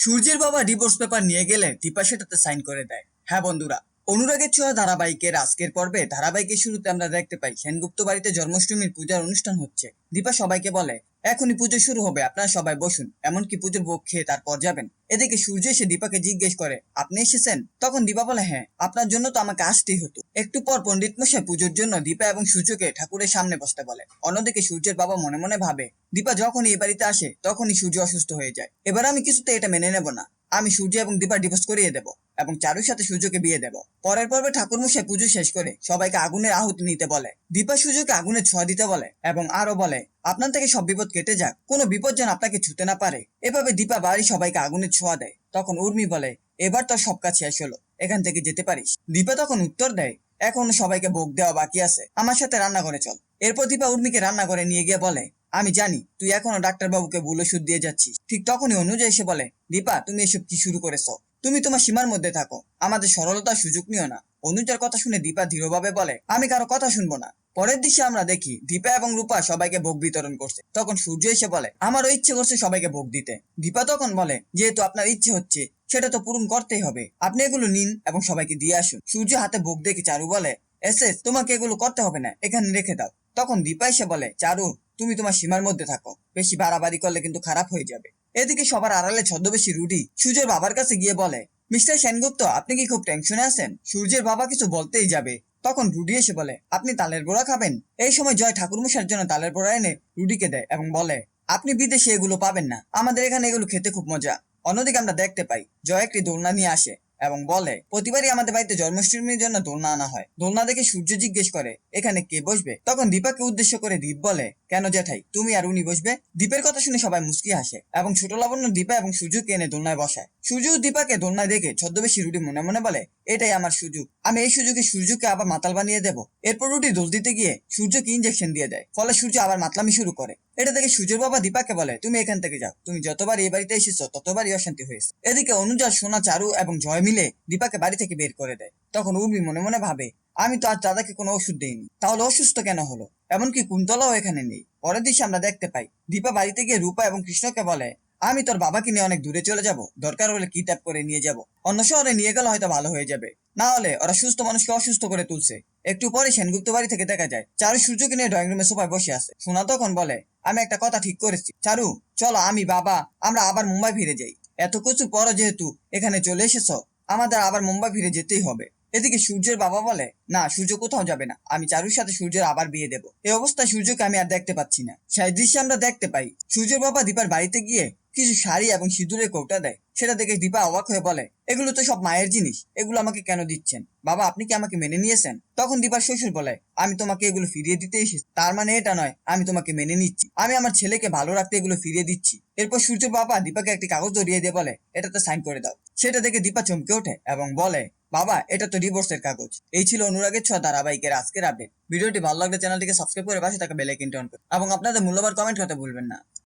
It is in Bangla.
সূর্যের বাবা ডিভোর্স পেপার নিয়ে গেলে দীপা সেটাতে সাইন করে দেয়। হ্যাঁ বন্ধুরা, অনুরাগের ছোঁয়া ধারাবাহিকের আজকের পর্বে ধারাবাহিকের শুরুতে আমরা দেখতে পাই, সেনগুপ্ত বাড়িতে জন্মাষ্টমীর পূজার অনুষ্ঠান হচ্ছে। দীপা সবাইকে বলে এখনই পুজো শুরু হবে, আপনারা সবাই বসুন। এমনকি পুজোর ভোগ খেয়ে তারপর যাবেন। এদিকে সূর্য এসে দীপাকে জিজ্ঞেস করে, আপনি এসেছেন? তখন দীপা বলে হ্যাঁ আপনার জন্য তো আমাকে আসতেই হতো। একটু পর পণ্ডিত মশাই পুজোর জন্য দীপা এবং সূর্যকে ঠাকুরের সামনে বসতে বলে। অন্যদিকে সূর্যের বাবা মনে মনে ভাবে, দীপা যখনই এই বাড়িতে আসে, তখনই সূর্য অসুস্থ হয়ে যায়। এবার আমি কিছুতে এটা মেনে নেব না। আমি সূর্য এবং দীপা ডিভোর্স করিয়ে দেব। এবং চারুর সাথে সূর্যকে বিয়ে দেব। পরের পর্বে ঠাকুরমশাই পুজো শেষ করে সবাইকে আগুনের আহুতি নিতে বলে। দীপা সূর্যকে আগুনের ছোঁয়া দিতে বলে এবং আরও বলে, আপনার থেকে সব বিপদ কেটে যাক। কোনো বিপদ যেন আপনাকে ছুতে না পারে। এভাবে দীপা বাড়ি সবাইকে আগুনের ছোঁয়া দেয়। তখন উর্মি বলে, এবার তোর সব কাজ শেষ হলো। এখান থেকে যেতে পারিস? দীপা তখন উত্তর দেয়, এখনও সবাইকে ভোগ দেওয়া বাকি আছে। আমার সাথে রান্না করে চল। এরপর দীপা উর্মিকে রান্না করে নিয়ে গিয়ে বলে, আমি জানি, তুই এখনও ডাক্তার বাবুকে ভুল ওষুধ দিয়ে যাচ্ছিস। ঠিক তখনই অনুযায়ী এসে বলে, দীপা, তুমি এসব কি শুরু করেছ? তুমি তোমার সীমার মধ্যে থাকো। আমাদের সরলতার সুযোগ নিও না। অনুজার কথা শুনে দীপা দৃঢ়ভাবে বলে, আমি কারও কথা শুনব না। পরের দৃশ্যে আমরা দেখি, দীপা এবং রূপা সবাইকে ভোগ বিতরণ করছে। তখন সূর্য এসে বলে, আমারও ইচ্ছে করছে সবাইকে ভোগ দিতে। দীপা তখন বলে, যেহেতু আপনার ইচ্ছে হচ্ছে, সেটা তো পূরণ করতেই হবে। আপনি এগুলো নিন এবং সবাইকে দিয়ে আসুন। সূর্য হাতে ভোগ দেখে চারু বলে, এসএস, তোমাকে এগুলো করতে হবে না, এখানে রেখে দাও। তখন দীপা এসে বলে, চারু, তুমি তোমার সীমার মধ্যে থাকো। বেশি বাড়াবাড়ি করলে কিন্তু খারাপ হয়ে যাবে। এদিকে সবার আড়ালে ছদ্মবেশী রুডি সূর্যের বাবার কাছে গিয়ে বলে, মিস্টার সেনগুপ্ত, আপনি কি খুব টেনশনে আছেন? সূর্যের বাবা কিছু বলতেই যাবে। তখন রুডি এসে বলে, আপনি তালের বোড়া খাবেন? এই সময় জয় ঠাকুরমশার জন্য তালের বোড়া এনে রুডিকে দেয় এবং বলে, আপনি বিদেশে এগুলো পাবেন না। আমাদের এখানে এগুলো খেতে খুব মজা। অন্যদিকে আমরা দেখতে পাই, জয় একটি দোলনা নিয়ে আসে। এবং বলে, প্রতিবারই আমাদের বাড়িতে জন্মাষ্টমীর জন্য দোলনা আনা হয়। দোলনা দেখে সূর্য জিজ্ঞেস করে, এখানে কে বসবে? তখন দীপাকে উদ্দেশ্য করে দীপ বলে, কেন জ্যাঠাই তুমি আর উনি বসবে? দীপের কথা শুনে সবাই মুস্কি হাসে এবং ছোট লাবণ্য দীপা এবং সূর্যকে এনে দোলনায় বসায়। সূর্য দীপাকে দোলনায় দেখে ছদ্মবেশী রুটি মনে মনে বলে, এটাই আমার সুযোগ। আমি এই সুযোগে সূর্যকে আবার মাতাল বানিয়ে দেব। এরপর রুটি দোল দিতে গিয়ে সূর্যকে ইঞ্জেকশন দিয়ে দেয়। ফলে সূর্য আবার মাতলামি শুরু করে। এটা দেখে সূর্যের বাবা দীপাকে বলে, তুমি এখান থেকে যাও। তুমি যতবার এই বাড়িতে এসেছ, ততবারই অশান্তি হয়েছে। এদিকে অনুজা, সোনা, চারু এবং জয় মিলে দীপাকে বাড়ি থেকে বের করে দেয়। তখন উর্মি মনে মনে ভাবে, আমি তো আজ দাদাকে কোনো ওষুধ দেইনি। তাহলে অসুস্থ কেন হলো? এমনকি কুন্তলাও এখানে নেই। পরের দিশে আমরা দেখতে পাই, দীপা বাড়িতে গিয়ে রূপা এবং কৃষ্ণকে বলে, আমি তোর বাবাকে নিয়ে অনেক দূরে চলে যাব। দরকার হলে কিডন্যাপ করে নিয়ে যাব? অন্য শহরে নিয়ে গেলে হয়তো ভালো হয়ে যাবে। না হলে ওরা সুস্থ মানুষকে অসুস্থ করে তুলছে। একটু পরে সেনগুপ্ত বাড়ি থেকে দেখা যায়, চারু সূর্যকে নিয়ে ড্রয়িং রুমে সোফায় বসে আছে। সোনা তখন বলে আমি একটা কথা ঠিক করেছি। চারু, চলো আমি, বাবা, আমরা আবার মুম্বাই ফিরে যাই। এত কিছু পর যেহেতু, এখানে চলে এসেছ। আমাদের আবার মুম্বাই ফিরে যেতেই হবে। এদিকে সূর্যের বাবা বলে, না, সূর্য কোথাও যাবে না। আমি চারুর সাথে সূর্যের আবার বিয়ে দেব। এই অবস্থায় সূর্যকে আমি আর দেখতে পাচ্ছি না। সেই দৃশ্যে আমরা দেখতে পাই, সূর্যের বাবা দীপার বাড়িতে গিয়ে কিছু শাড়ি এবং সিঁদুরের কৌটা দেয়। সেটা দেখে দীপা অবাক হয়ে বলে, এগুলো তো সব মায়ের জিনিস, এগুলো আমাকে কেন দিচ্ছেন? বাবা, আপনি কি আমাকে মেনে নিয়েছেন? তখন দীপার শ্বশুর বলে, আমি তোমাকে এগুলো ফিরিয়ে দিতে এসেছি। তার মানে এটা নয়, আমি তোমাকে মেনে নিচ্ছি। আমি আমার ছেলেকে ভালো রাখতে এগুলো ফিরিয়ে দিচ্ছি। এরপর সূর্যের বাবা দীপাকে একটি কাগজ ধরিয়ে দিয়ে বলে, এটাতে সাইন করে দাও। সেটা দেখে দীপা চমকে ওঠে এবং বলে, বাবা, এটা তো ডিভোর্সের কাগজ। এই ছিল অনুরাগের ছোঁয়া ধারাবাহিকের আজকের আপডেট ভিডিওটি ভালো লাগলে চ্যানেলটিকে সাবস্ক্রাইব করে পাশে থাকা বেল আইকনটি অন করুন এবং আপনাদের মূল্যবান কমেন্ট করতে ভুলবেন না।